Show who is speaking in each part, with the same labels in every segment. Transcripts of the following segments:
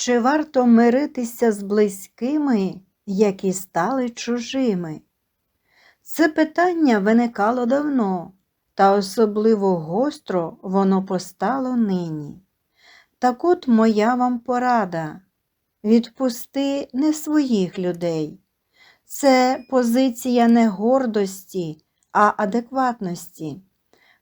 Speaker 1: Чи варто миритися з близькими, які стали чужими? Це питання виникало давно, та особливо гостро воно постало нині. Так от моя вам порада відпусти не своїх людей. Це позиція не гордості, а адекватності.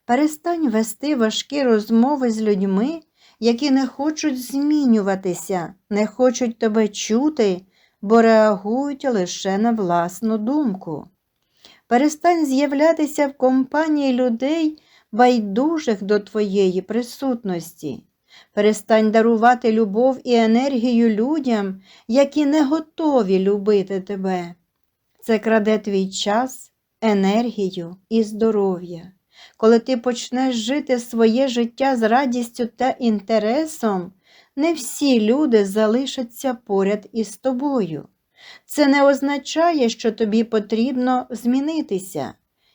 Speaker 1: Перестань вести важкі розмови з людьми, які не хочуть змінюватися, не хочуть тебе чути, бо реагують лише на власну думку. Перестань з'являтися в компанії людей, байдужих до твоєї присутності. Перестань дарувати любов і енергію людям, які не готові любити тебе. Це краде твій час, енергію і здоров'я. Коли ти почнеш жити своє життя з радістю та інтересом, не всі люди залишаться поряд із тобою. Це не означає, що тобі потрібно змінитися.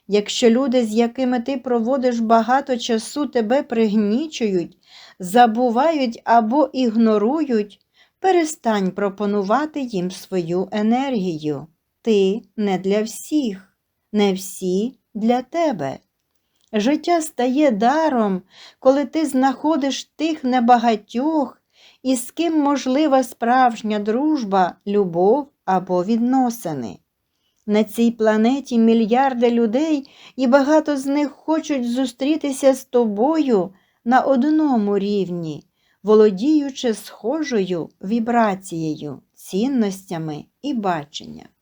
Speaker 1: Якщо люди, з якими ти проводиш багато часу, тебе пригнічують, забувають або ігнорують, перестань пропонувати їм свою енергію. Ти не для всіх, не всі для тебе. Життя стає даром, коли ти знаходиш тих небагатьох, із ким можлива справжня дружба, любов або відносини. На цій планеті мільярди людей, і багато з них хочуть зустрітися з тобою на одному рівні, володіючи схожою вібрацією, цінностями і баченням.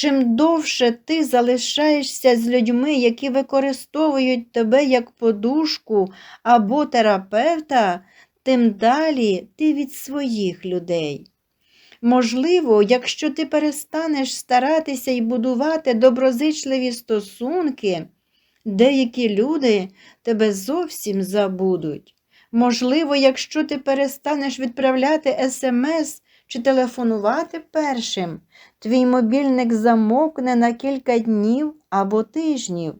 Speaker 1: Чим довше ти залишаєшся з людьми, які використовують тебе як подушку або терапевта, тим далі ти від своїх людей. Можливо, якщо ти перестанеш старатися і будувати доброзичливі стосунки, деякі люди тебе зовсім забудуть. Можливо, якщо ти перестанеш відправляти смс чи телефонувати першим, твій мобільник замовкне на кілька днів або тижнів.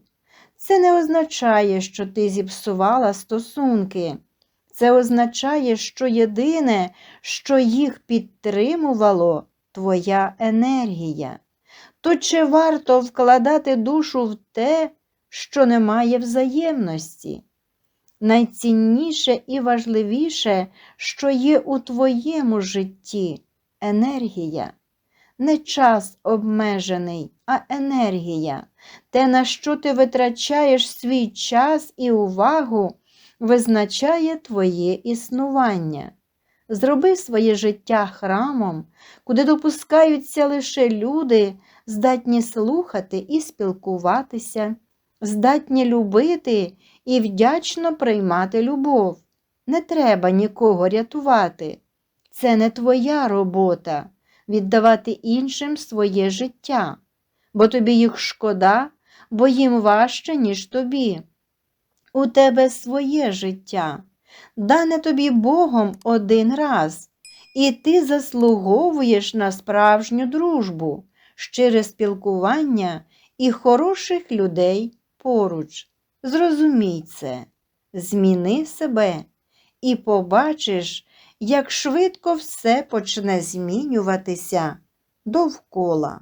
Speaker 1: Це не означає, що ти зіпсувала стосунки. Це означає, що єдине, що їх підтримувало, твоя енергія. То чи варто вкладати душу в те, що не має взаємності? Найцінніше і важливіше, що є у твоєму житті енергія. Не час обмежений, а енергія. Те, на що ти витрачаєш свій час і увагу, визначає твоє існування. Зроби своє життя храмом, куди допускаються лише люди, здатні слухати і спілкуватися, здатні любити і вдячно приймати любов. Не треба нікого рятувати. Це не твоя робота віддавати іншим своє життя, бо тобі їх шкода, бо їм важче, ніж тобі. У тебе своє життя, дане тобі Богом один раз, і ти заслуговуєш на справжню дружбу, щире спілкування і хороших людей поруч. Зрозумій це, зміни себе і побачиш, як швидко все почне змінюватися довкола.